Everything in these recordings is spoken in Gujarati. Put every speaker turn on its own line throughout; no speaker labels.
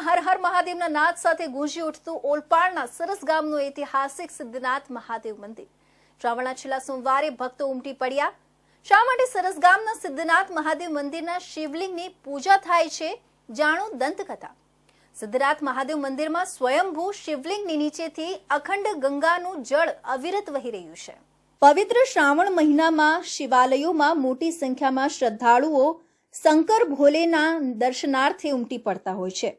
શ્રાવણમાં હર હર મહાદેવના નાદ સાથે ગુંજી ઉઠતું ઓલપાડના સરસ ગામનું ઐતિહાસિક સિદ્ધનાથ મહાદેવ મંદિર. શ્રાવણના છેલ્લા સોમવારે ભક્તો ઉમટી પડ્યા. શા માટે સરસ ગામના સિદ્ધનાથ મહાદેવ મંદિરના શિવલિંગની પૂજા થાય છે, જાણો દંતકથા. સિદ્ધનાથ મહાદેવ મંદિરમાં સ્વયંભૂ શિવલિંગની નીચેથી અખંડ ગંગાનું જળ અવિરત વહી રહ્યું છે. પવિત્ર શ્રાવણ મહિનામાં શિવાલયોમાં મોટી સંખ્યામાં શ્રદ્ધાળુઓ શંકર ભોલેના દર્શનાર્થે ઉમટી પડતા હોય છે.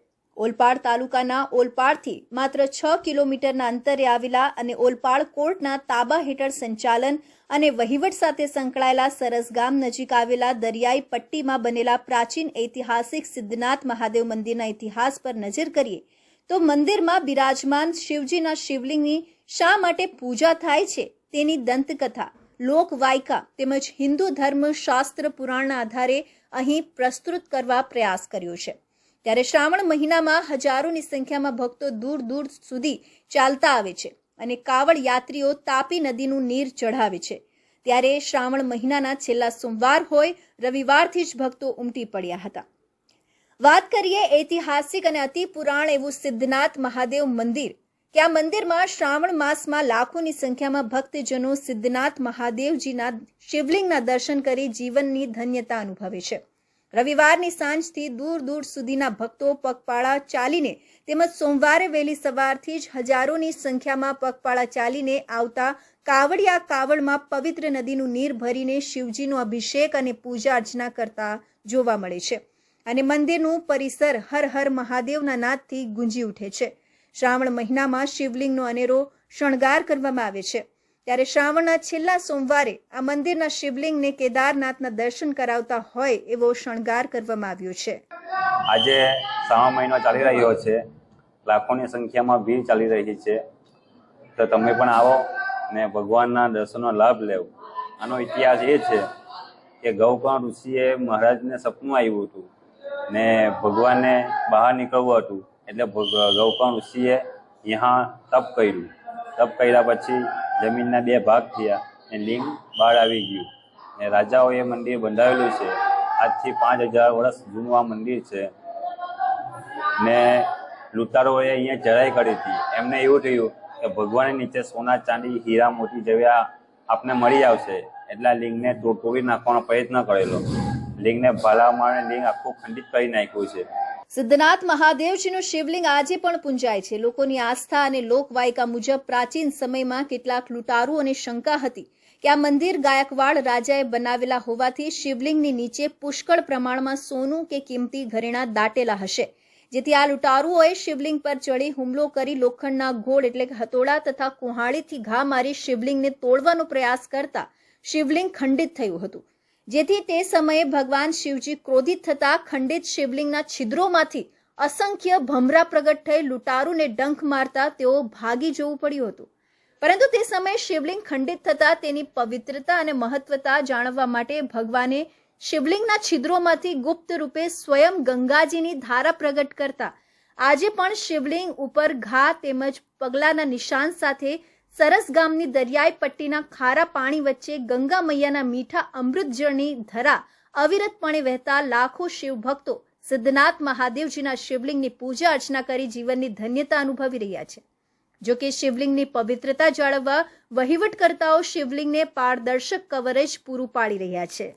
ઓલપાડ તાલુકાના ઓલપાડથી માત્ર છ કિલોમીટરના અંતરે આવેલા અને ઓલપાડ કોર્ટના તાબા હેઠળ સંચાલન અને વહીવટ સાથે સંકળાયેલા સરસ ગામ નજીક આવેલા દરિયાઈ પટ્ટીમાં બનેલા પ્રાચીન ઐતિહાસિક સિદ્ધનાથ મહાદેવ મંદિરના ઇતિહાસ પર નજર કરીએ, તો મંદિરમાં બિરાજમાન શિવજીના શિવલિંગની શા માટે પૂજા થાય છે તેની દંતકથા, લોકવાયકા તેમજ હિન્દુ ધર્મ શાસ્ત્ર પુરાણના આધારે અહીં પ્રસ્તુત કરવા પ્રયાસ કર્યો છે. ત્યારે શ્રાવણ મહિનામાં હજારોની સંખ્યામાં ભક્તો દૂર દૂર સુધી ચાલતા આવે છે અને કાવડ યાત્રીઓ તાપી નદીનું નીર ચઢાવે છે. ત્યારે શ્રાવણ મહિનાના છેલ્લા સોમવાર હોય રવિવારથી જ ભક્તો ઉમટી પડ્યા હતા. વાત કરીએ ઐતિહાસિક અને અતિ પુરાણ એવું સિદ્ધનાથ મહાદેવ મંદિર, કે આ મંદિરમાં શ્રાવણ માસમાં લાખોની સંખ્યામાં ભક્તજનો સિદ્ધનાથ મહાદેવજીના શિવલિંગના દર્શન કરી જીવનની ધન્યતા અનુભવે છે. રવિવારની સાંજથી દૂર દૂર સુધીના ભક્તો પગપાળા ચાલીને તેમજ સોમવારે વહેલી સવારથી જ હજારોની સંખ્યામાં પગપાળા ચાલીને આવતા કાવડિયા કાવડમાં પવિત્ર નદીનું નીર ભરીને શિવજીનો અભિષેક અને પૂજા અર્ચના કરતા જોવા મળે છે. અને મંદિરનું પરિસર હર હર મહાદેવના નાદથી ગુંજી ઉઠે છે. શ્રાવણ મહિનામાં શિવલિંગનો અનેરો શણગાર કરવામાં આવે છે. ત્યારે શ્રાવણના છેલ્લા સોમવારે આ મંદિરના શિવલિંગને કેદારનાથના દર્શન કરાવતા હોય એવો શણગાર કરવામાં આવ્યો છે.
આજે શ્રાવણ મહિનો ચાલી રહ્યો છે. લાખોની સંખ્યામાં ભીડ ચાલી રહી છે. તો તમે પણ આવો ને ભગવાનના દર્શનનો લાભ લેવો. આનો ઇતિહાસ એ છે કે ગૌકર્ણ ઋષિએ મહારાજને સપનું આવ્યું હતું ને ભગવાનને બહાર નીકળવું હતું. એટલે ગૌકર્ણ ઋષિએ અહીંયા તપ કર્યું. તપ કર્યા પછી જમીનના બે ભાગ થયા. ને લિંગ બહાર આવી ગયું. ને રાજાઓએ મંદિર બંધાવેલું છે. આજથી પાંચ હજાર વર્ષ જૂનું આ મંદિર છે. ને લૂંટારોએ અહીંયા ચઢાઈ કરી હતી. એમને એવું થયું કે ભગવાનની નીચે સોના, ચાંદી, હીરા, મોતી જેવા આપને મળી આવશે. એટલે લિંગને તોડી નાખવાનો પ્રયત્ન કરેલો. લિંગને ભાલા મારે લિંગ આખું ખંડિત કરી નાખ્યું છે.
સિદ્ધનાથ મહાદેવજીનું શિવલિંગ આજે પણ પૂંજાય છે. લોકોની આસ્થા અને લોકવાયકા મુજબ પ્રાચીન સમયમાં કેટલાક લૂંટારૂ અને શંકા હતી કે આ મંદિર ગાયકવાડ રાજાએ બનાવેલા હોવાથી શિવલિંગની નીચે પુષ્કળ પ્રમાણમાં સોનું કે કિંમતી ઘરેણા દાટેલા હશે. જેથી આ લૂંટારુઓએ શિવલિંગ પર ચડી હુમલો કરી લોખંડના ઘોડ એટલે કે હતોડા તથા કુહાડીથી ઘા મારી શિવલિંગને તોડવાનો પ્રયાસ કરતા શિવલિંગ ખંડિત થયું હતું. જેથી તે સમયે ભગવાન શિવજી ક્રોધિત થતા ખંડિત શિવલિંગના છિદ્રોમાંથી અસંખ્ય ભમરા પ્રગટ થઈ લૂંટારૂને ડંખ મારતા તેઓ ભાગી જવું પડ્યું હતું. પરંતુ તે સમયે શિવલિંગ ખંડિત થતા તેની પવિત્રતા અને મહત્વતા જાણવા માટે ભગવાને શિવલિંગના છિદ્રોમાંથી ગુપ્ત રૂપે સ્વયં ગંગાજીની ધારા પ્રગટ કરતા આજે પણ શિવલિંગ ઉપર ઘા તેમજ પગલાના નિશાન સાથે સરસ ગામની દરિયાઈ પટ્ટીના ખારા પાણી વચ્ચે ગંગા મૈયાના મીઠા અમૃત જળની ધરા અવિરતપણે વહેતા લાખો શિવ ભક્તો સિદ્ધનાથ મહાદેવજીના શિવલિંગની પૂજા અર્ચના કરી જીવનની ધન્યતા અનુભવી રહ્યા છે. જો કે શિવલિંગની પવિત્રતા જાળવવા વહીવટકર્તાઓ શિવલિંગને પારદર્શક કવરેજ પૂરું પાડી રહ્યા છે.